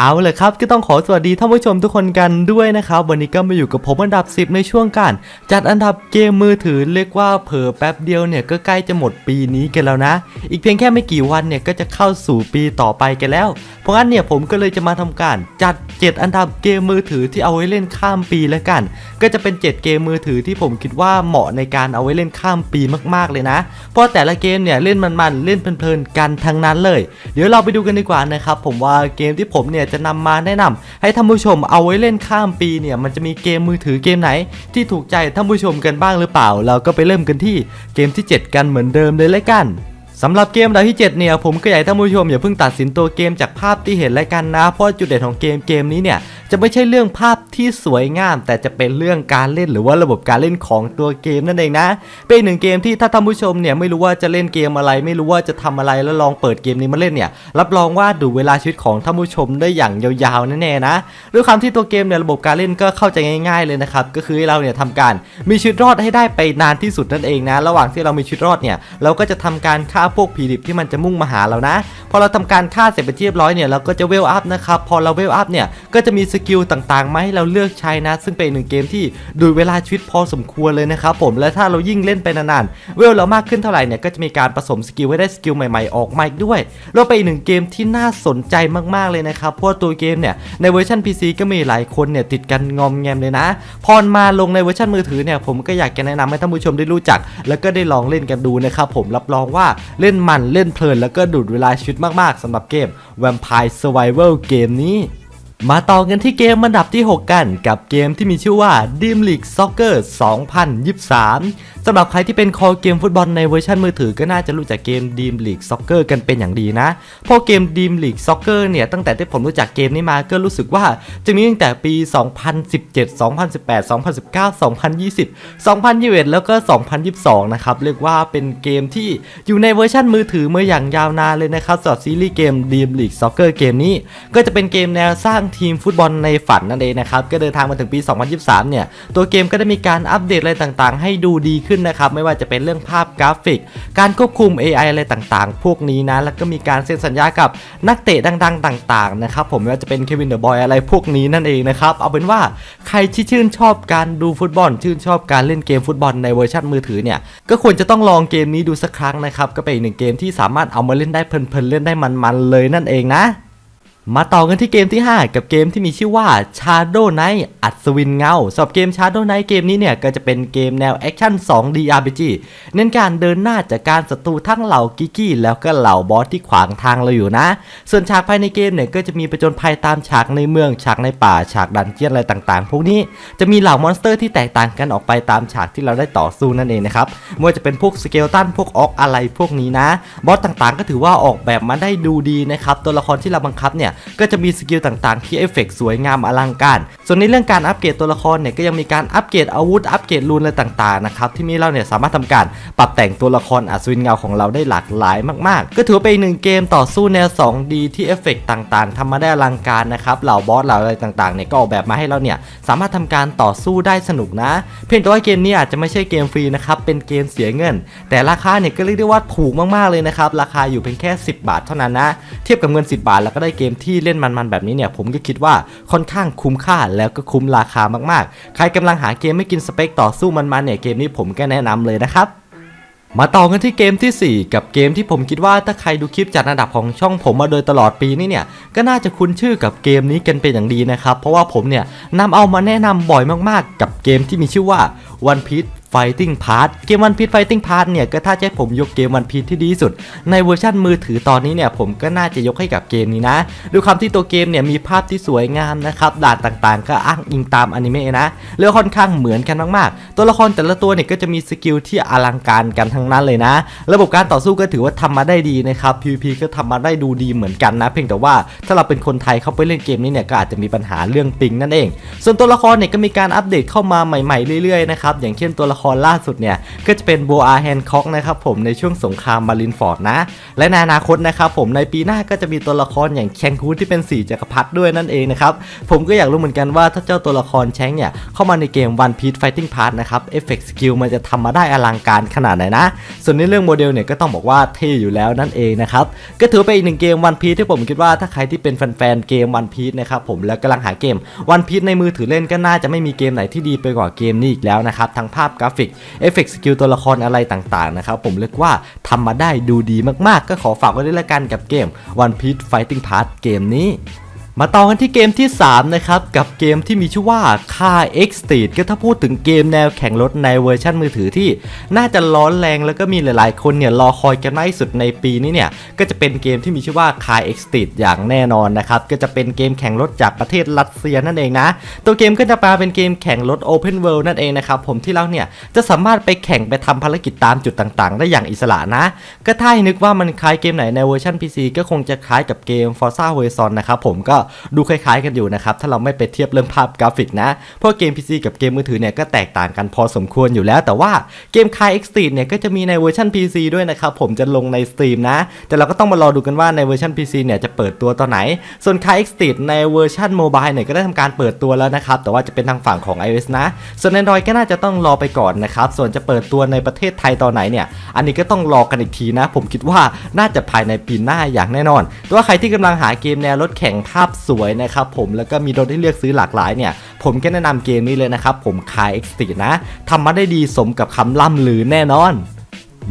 เอาเลยครับก็ต้องขอสวัสดีท่านผู้ชมทุกคนกันด้วยนะครับ วันนี้ก็มาอยู่กับผมอันดับ 10 ในช่วงการ จัดอันดับเกมมือถือเรียกว่าเผลอแป๊บเดียวเนี่ยก็ใกล้จะหมดปีนี้กันแล้วนะ อีกเพียงแค่ไม่กี่วันเนี่ยก็จะเข้าสู่ปีต่อไปกันแล้ว เพราะงั้นเนี่ยผมก็เลยจะมาทำการ จัด 7 อันดับเกมมือถือที่เอาไว้เล่นข้ามปีแล้วกัน ก็จะเป็น 7 เกมมือถือที่ผมคิดว่าเหมาะในการเอาไว้เล่นข้ามปีมากๆเลยนะ เพราะแต่ละเกมเนี่ยเล่นมันๆเล่นเพลินๆกันทั้งนั้นเลย เดี๋ยวเราไปดูกันดีกว่านะครับผมว่าเกมที่ผมเนี่ยจะนำมาแนะนำให้ท่านผู้ชมเอาไว้เล่นข้ามปีเนี่ยมันจะมีเกมมือถือเกมไหน ที่ถูกใจท่านผู้ชมกันบ้างหรือเปล่า เราก็ไปเริ่มกันที่เกมที่ 7 กันเหมือนเดิมเลยแลยกันสำหรับเกมดาวที่ 7 เนี่ยผมก็อยากให้ท่านผู้ชมอย่าเพิ่งตัดสินตัวเกมจากภาพที่เห็นแล้วกันนะ เพราะจุดเด่นของเกมเกมนี้เนี่ย จะไม่ใช่เรื่องภาพที่สวยงาม แต่จะเป็นเรื่องการเล่นหรือว่าระบบการเล่นของตัวเกมนั่นเองนะ เป็นหนึ่งเกมที่ถ้าท่านผู้ชมเนี่ยไม่รู้ว่าจะเล่นเกมอะไร ไม่รู้ว่าจะทำอะไรแล้วลองเปิดเกมนี้มาเล่นเนี่ยรับรองว่าดูเวลาชีวิตของท่านผู้ชมได้อย่างยาวๆแน่ๆนะด้วยความที่ตัวเกมเนี่ยระบบการเล่นก็เข้าใจง่าย ๆเลยนะครับก็คือให้เราเนี่ยทำการมีชีวิตรอดให้ได้ไปนานที่สุดนั่นเองนะ ระหว่างที่เรามีชีวิตรอดเนี่ยเราก็จะทำการฆ่าพวกผีดิบที่มันจะมุ่งมาหาเรานะพอเราทำการฆ่าเสร็จไปเรียบร้อยเนี่ยเราก็จะเวลอัพนะครับพอเราเวลอัพเนี่ยก็จะมีสกิลต่างๆมาให้เราเลือกใช้นะ ซึ่งเป็นหนึ่งเกมที่ดูเวลาชีวิตพอสมควรเลยนะครับผมและถ้าเรายิ่งเล่นไปนานๆเวลเรามากขึ้นเท่าไหร่เนี่ยก็จะมีการผสมสกิลให้ได้สกิลใหม่ๆออกมาอีกด้วยแล้วเป็นอีกหนึ่งเกมที่น่าสนใจมากๆเลยนะครับเพราะตัวเกมเนี่ยในเวอร์ชัน PC ก็มีหลายคนเนี่ยติดกันงอมแงมเลยนะ พอมาลงในเวอร์ชันมือถือเนี่ยผมก็อยากจะแนะนำให้ท่านผู้ชมได้รู้จัก แล้วก็ได้ลองเล่นกันดูนะครับผมรับรองว่าเล่นมันเล่นเพลิน แล้วก็ดูดเวลาชีวิตมากๆสำหรับเกม Vampire Survival เกมนี้ มาต่อกันที่เกมอันดับที่ 6 กัน กับเกมที่มีชื่อว่า Dream League Soccer 2023 สำหรับใครที่เป็นคอเกมฟุตบอลในเวอร์ชันมือถือก็น่าจะรู้จักเกม Dream League Soccer กันเป็นอย่างดีนะเพราะเกม Dream League Soccer เนี่ยตั้งแต่ที่ผมรู้จักเกมนี้มาก็รู้สึกว่าจะมีตั้งแต่ปี 2017 2018 2019 2020 2021 แล้วก็ 2022 นะครับ เรียกว่าเป็นเกมที่อยู่ในเวอร์ชันมือถือมาอย่างยาวนานเลยนะครับสำหรับซีรีส์เกม Dream League Soccer เกมนี้ก็จะเป็นเกมแนวสร้างทีมฟุตบอลในฝันนั่นเองนะครับก็เดินทางมาถึงปี 2023 เนี่ยตัวเกมก็ได้มีการอัปเดตอะไรต่างๆ ให้ดูดีขึ้นนะครับไม่ว่าจะเป็นเรื่องภาพกราฟิก การควบคุม AI อะไรต่างๆ พวกนี้นะแล้วก็มีการเซ็นสัญญากับนักเตะดังๆ ต่างๆนะครับผมไม่ว่าจะเป็นเควินเดอะบอยอะไรพวกนี้นั่นเองนะครับเอาเป็นว่าใครที่ชื่นชอบการดูฟุตบอล ชื่นชอบการเล่นเกมฟุตบอลในเวอร์ชันมือถือเนี่ยก็ควรจะต้องลองเกมนี้ดูสักครั้งนะครับก็เป็นหนึ่งเกมที่สามารถเอามาเล่นได้เพลินๆเล่นได้มันๆเลยนั่นเองนะ มาต่อกันที่เกมที่ 5 กับเกมที่มีชื่อว่า Shadow Knight อัศวินเงาสำหรับเกม Shadow Knight เกมนี้เนี่ยก็จะเป็นเกมแนวแอคชั่น 2D RPG เน้นการเดินหน้าจากการศัตรูทั้งเหล่ากิกกี้แล้วก็เหล่าบอสที่ขวางทางเราอยู่นะ ส่วนฉากภายในเกมเนี่ยก็จะมีประจนภัยตามฉากในเมืองฉากในป่าฉากดันเจียนอะไรต่างๆ พวกนี้จะมีเหล่ามอนสเตอร์ที่แตกต่างกันออกไปตามฉากที่เราได้ต่อสู้นั่นเองนะครับไม่ว่าจะเป็นพวกสเกลตันพวกออกอะไรพวกนี้นะ บอสต่างๆ ก็ถือว่าออกแบบมาได้ดูดีนะครับตัวละครที่เราบังคับเนี่ยก็จะมีสกิลต่างๆ ที่เอฟเฟกต์สวยงามอลังการ ส่วนในเรื่องการอัปเกรดตัวละครเนี่ยก็ยังมีการอัปเกรดอาวุธอัปเกรดรูนอะไรต่างๆนะครับที่มีเราเนี่ยสามารถทำการปรับแต่งตัวละครอัศวินเงาของเราได้หลากหลายมากๆ ก็ถือเป็นหนึ่งเกมต่อสู้แนว 2D ที่เอฟเฟกต์ต่างๆทำมาได้อลังการนะครับเหล่าบอสเหล่าอะไรต่างๆเนี่ยก็ออกแบบมาให้เราเนี่ยสามารถทำการต่อสู้ได้สนุกนะ เพียงแต่ว่าเกมนี้อาจจะไม่ใช่เกมฟรีนะครับเป็นเกมเสียเงิน แต่ราคาเนี่ยก็เรียกได้ว่าถูกมากๆเลยนะครับราคาอยู่เพียงแค่ 10 บาทเท่านั้นนะเทียบกับเงิน 10 บาทแล้วก็ได้เกมที่ที่เล่นมันๆแบบนี้เนี่ยผมก็คิดว่าค่อนข้างคุ้มค่าแล้วก็คุ้มราคามากๆ ใครกำลังหาเกมไม่กินสเปคต่อสู้มันๆเนี่ยเกมนี้ผมก็แนะนำเลยนะครับมาต่อกันที่เกมทีสี่ 4 กับเกมที่ผมคิดว่าถ้าใครดูคลิปจัดอันดับของช่องผมมาโดยตลอดปีนี้เนี่ยก็น่าจะคุ้นชื่อกับเกมนี้กันเป็นอย่างดีนะครับ เพราะว่าผมเนี่ยนำเอามาแนะนำบ่อยมากๆ กับเกมที่มีชื่อว่า One Piece Fighting Part เกม One Piece Fighting Part เนี่ยก็ถ้าจะให้ผมยกเกม One Piece ที่ดีที่สุด ในเวอร์ชันมือถือตอนนี้เนี่ยผมก็น่าจะยกให้กับเกมนี้นะด้วยความที่ตัวเกมเนี่ยมีภาพที่สวยงามนะครับด่านต่างๆ ก็อ้างอิงตามอนิเมะนะแล้วค่อนข้างเหมือนกันมากๆ ตัวละครแต่ละตัวเนี่ยก็จะมีสกิลที่อลังการกันทั้งนั้นเลยนะ ระบบการต่อสู้ก็ถือว่าทำมาได้ดีนะครับ PVP ก็ทำมาได้ดูดีเหมือนกันนะ เพียงแต่ว่าถ้าเราเป็นคนไทยเข้าไปเล่นเกมนี้เนี่ยก็อาจจะมีปัญหาเรื่องปิงนั่นเอง ส่วนตัวละครเนี่ยก็มีการอัปเดตเข้ามาใหม่ๆเรื่อยๆนะครับอย่างเช่นตัวละครล่าสุดเนี่ย ก็จะเป็นโบอาแฮนค็อกนะครับผมในช่วงสงครามมารินฟอร์ดนะ และในอนาคตนะครับผมในปีหน้าก็จะมีตัวละครอย่างแคนคูที่เป็นสีจักรพรรดิด้วยนั่นเองนะครับ ผมก็อยากรู้เหมือนกันว่าถ้าเจ้าตัวละครแชงเนี่ยเข้ามาในเกม One Piece Fighting Pass นะครับเอฟเฟกต์สกิลมันจะทำมาได้อลังการขนาดไหนนะ ส่วนในเรื่องโมเดลเนี่ยก็ต้องบอกว่าเท่อยู่แล้วนั่นเองนะครับก็ถือเป็นอีกหนึ่งเกม One Piece ที่ผมคิดว่าถ้าใครที่เป็นแฟนๆเกม One Piece นะครับผมแล้วกำลังหาเกม One Piece ในมือถือเล่นก็น่าจะไม่มีเกมไหนที่ดีไปกว่าเกมนี้อีกแล้วนะครับทั้งภาพกราฟิกเอฟเฟกต์สกิลตัวละครอะไรต่างๆนะครับผมเรียกว่าทำมาได้ดูดีมากๆ ก็ขอฝากไว้ด้วยละกันกับเกม One Piece Fighting Pass เกมนี้ มาต่อกันที่เกมที่ 3 นะครับ กับเกมที่มีชื่อว่า Car X Street ก็ถ้าพูดถึงเกมแนวแข่งรถในเวอร์ชันมือถือที่น่าจะร้อนแรงแล้วก็มีหลายๆ คนเนี่ยรอคอยกันมากที่สุดในปีนี้เนี่ย ก็จะเป็นเกมที่มีชื่อว่า Car X Street อย่างแน่นอนนะครับ ก็จะเป็นเกมแข่งรถจากประเทศรัสเซียนั่นเองนะ ตัวเกมก็จะมาเป็นเกมแข่งรถ Open World นั่นเองนะครับผมที่เราเนี่ยจะสามารถไปแข่งไปทำภารกิจตามจุดต่างๆ ได้อย่างอิสระนะ ก็ถ้าให้นึกว่ามันคล้ายเกมไหนในเวอร์ชัน PC ก็คงจะคล้ายกับเกม Forza Horizon นะครับผมก็ดูคล้ายๆกันอยู่นะครับ ถ้าเราไม่ไปเทียบเรื่องภาพกราฟิกนะ เพราะเกม PC กับเกมมือถือเนี่ยก็แตกต่างกันพอสมควรอยู่แล้ว แต่ว่าเกม Car X Street เนี่ยก็จะมีในเวอร์ชัน PC ด้วยนะครับ ผมจะลงในสตรีมนะ แต่เราก็ต้องมารอดูกันว่าในเวอร์ชัน PC เนี่ยจะเปิดตัวตอนไหน ส่วน Car X Street ในเวอร์ชันโมบายเนี่ยก็ได้ทำการเปิดตัวแล้วนะครับแต่ว่าจะเป็นทางฝั่งของ iOS นะ ส่วน Android ก็น่าจะต้องรอไปก่อนนะครับส่วนจะเปิดตัวในประเทศไทยตอนไหนเนี่ยอันนี้ก็ต้องรอกันอีกทีนะ ผมคิดว่าน่าจะภายในปีหน้าอย่างแน่นอนแต่ว่าใครที่กำลังหาเกมแนวรถแข่งภาพสวยนะครับผมแล้วก็มีรถให้เลือกซื้อหลากหลายเนี่ยผมแค่แนะนำเกมนี้เลยนะครับผม Car X Street นะทำมาได้ดีสมกับคำล่ำลือแน่นอน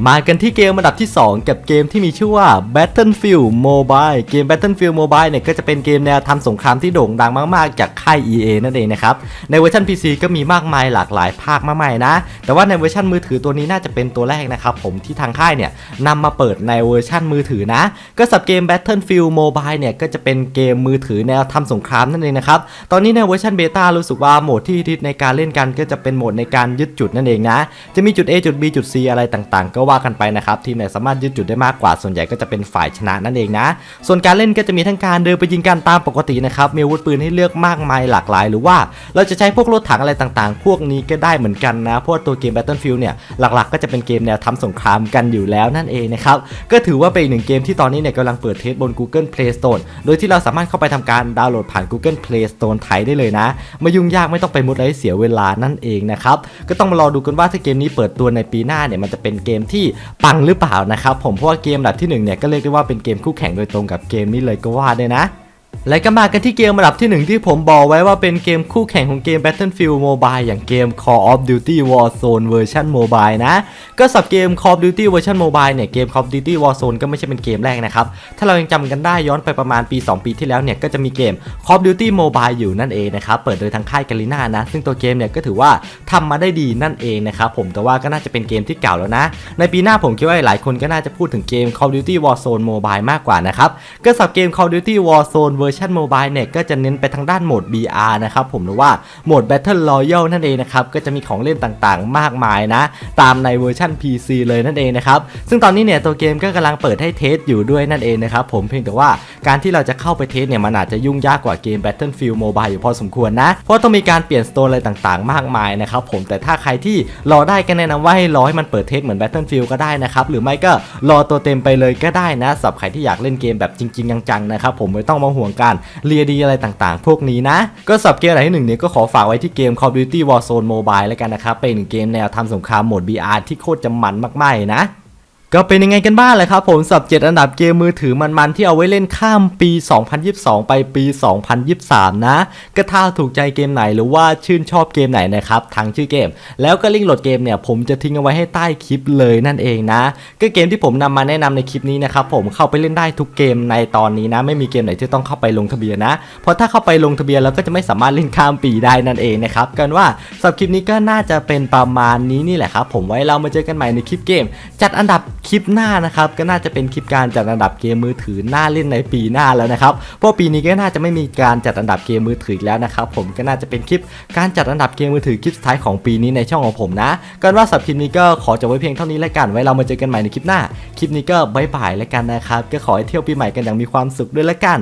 มากันที่เกมอันดับที่ 2 กับเกมที่มีชื่อว่า Battlefield Mobile เกม Battlefield Mobile เนี่ยก็จะเป็นเกมแนวทำสงครามที่โด่งดังมากๆ จากค่าย EA นั่นเองนะครับ ในเวอร์ชัน PC ก็มีมากมายหลากหลายภาคมากมายนะ แต่ว่าในเวอร์ชันมือถือตัวนี้น่าจะเป็นตัวแรกนะครับผมที่ทางค่ายเนี่ยนำมาเปิดในเวอร์ชันมือถือนะ ก็สับเกม Battlefield Mobile เนี่ยก็จะเป็นเกมมือถือแนวทำสงครามนั่นเองนะครับ ตอนนี้ในเวอร์ชันเบต้ารู้สึกว่าโหมดที่ฮิตในการเล่นกันก็จะเป็นโหมดในการยึดจุดนั่นเองนะ จะมีจุด A จุด B จุด C อะไรต่างๆ ก็ว่ากันไปนะครับทีมไหนสามารถยึดจุดได้มากกว่าส่วนใหญ่ก็จะเป็นฝ่ายชนะนั่นเองนะ ส่วนการเล่นก็จะมีทั้งการเดินไปยิงกันตามปกตินะครับมีอาวุธปืนให้เลือกมากมายหลากหลาย หรือว่าเราจะใช้พวกรถถังอะไรต่างๆ พวกนี้ก็ได้เหมือนกันนะเพราะว่าตัวเกม Battlefield เนี่ยหลักๆ ก็จะเป็นเกมแนวทำสงครามกันอยู่แล้วนั่นเองนะครับก็ถือว่าเป็นอีกหนึ่งเกมที่ตอนนี้เนี่ยกำลังเปิดเทสบน Google Play Store โดยที่เราสามารถเข้าไปทำการดาวน์โหลดผ่าน Google Play Store ไทยได้เลยนะไม่ยุ่งยากไม่ต้องไปมุดอะไรเสียเวลานั่นเองนะครับก็ต้องมารอดูกันว่าถ้าเกมนี้เปิดตัวในปีหน้าเนี่ยมันจะเป็นเกมที่ปังหรือเปล่านะครับผมเพราะว่าเกมอันดับที่หนึ่งเนี่ยก็เรียกได้ว่าเป็นเกมคู่แข่งโดยตรงกับเกมนี้เลยก็ว่าได้นะ และก็มากันที่เกมอันดับที่หนึ่งที่ผมบอกไว้ว่าเป็นเกมคู่แข่งของเกม Battlefield Mobile อย่างเกม Call of Duty Warzone เวอร์ชัน Mobile นะ ก็สับเกม Call of Duty เวอร์ชัน Mobile เนี่ย เกม Call of Duty Warzone ก็ไม่ใช่เป็นเกมแรกนะครับ ถ้าเรายังจำกันได้ย้อนไปประมาณปี 2 ปีที่แล้วเนี่ย ก็จะมีเกม Call of Duty Mobile อยู่นั่นเองนะครับ เปิดโดยทางค่ายกาลิน่านะ ซึ่งตัวเกมเนี่ยก็ถือว่าทำมาได้ดีนั่นเองนะครับผม แต่ว่าก็น่าจะเป็นเกมที่เก่าแล้วนะ ในปีหน้าผมคิดว่าหลายคนก็น่าจะพูดถึงเกม Call of Duty Warzone Mobile มากกว่านะครับ ก็สับเกม Call of Duty Warzone เวอร์ชัน Mobile เนี่ยก็จะเน้นไปทางด้านโหมด BR นะครับผมหรือว่าโหมด Battle Royale นั่นเองนะครับก็จะมีของเล่นต่างๆ มากมายนะ ตามในเวอร์ชัน PC เลยนั่นเองนะครับซึ่งตอนนี้เนี่ยตัวเกมก็กำลังเปิดให้เทสอยู่ด้วยนั่นเองนะครับผมเพียงแต่ว่าการที่เราจะเข้าไปเทสเนี่ยมันอาจจะยุ่งยากกว่าเกม Battlefield Mobile อยู่พอสมควรนะ เพราะต้องมีการเปลี่ยนสโตนอะไรต่างๆ มากมายนะครับผมแต่ถ้าใครที่รอได้ก็แนะนำว่าให้รอให้มันเปิดเทสเหมือน Battlefield ก็ได้นะครับหรือไม่ก็รอตัวเต็มไปเลยก็ได้นะสำหรับใครที่อยากเล่นเกมแบบจริงๆจังๆนะครับผมไม่ต้องมาห่วงการเรียดีอะไรต่างๆ พวกนี้นะ ก็สับเกมอะไรที่หนึ่งเนี่ยก็ขอฝากไว้ที่เกม Call of Duty Warzone Mobile แล้วกันนะครับเป็นหนึ่งเกมแนวทำสงครามโหมด BR ที่โคตรจะมันมากๆนะ ก็เป็นยังไงกันบ้างเลยครับผมสับเจ็ดอันดับเกมมือถือมันๆ ที่เอาไว้เล่นข้ามปี 2022 ไปปี 2023 นะ ก็ถ้าถูกใจเกมไหนหรือว่าชื่นชอบเกมไหนนะครับทางชื่อเกม แล้วก็ลิงก์โหลดเกมเนี่ยผมจะทิ้งเอาไว้ให้ใต้คลิปเลยนั่นเองนะ ก็เกมที่ผมนำมาแนะนำในคลิปนี้นะครับผมเข้าไปเล่นได้ทุกเกมในตอนนี้นะ ไม่มีเกมไหนที่ต้องเข้าไปลงทะเบียนนะ เพราะถ้าเข้าไปลงทะเบียนแล้วก็จะไม่สามารถเล่นข้ามปีได้นั่นเองนะครับกันว่าสับคลิปนี้ก็น่าจะเป็นประมาณนี้นี่แหละครับผมไว้เรามาเจอกันใหม่ในคลิปเกม จัดอันดับคลิปหน้านะครับก็น่าจะเป็นคลิปการจัดอันดับเกมมือถือหน้าเล่นในปีหน้าแล้วนะครับเพราะปีนี้ก็น่าจะไม่มีการจัดอันดับเกมมือถือแล้วนะครับผมก็น่าจะเป็นคลิปการจัดอันดับเกมมือถือคลิปสุดท้ายของปีนี้ในช่องของผมนะกันว่าสับคลิปนี้ก็ขอจบไว้เพียงเท่านี้แล้วกันไว้เรามาเจอกันใหม่ในคลิปหน้าคลิปนี้ก็บายบายแล้วกันนะครับก็ขอให้เที่ยวปีใหม่กันอย่างมีความสุขด้วยละกัน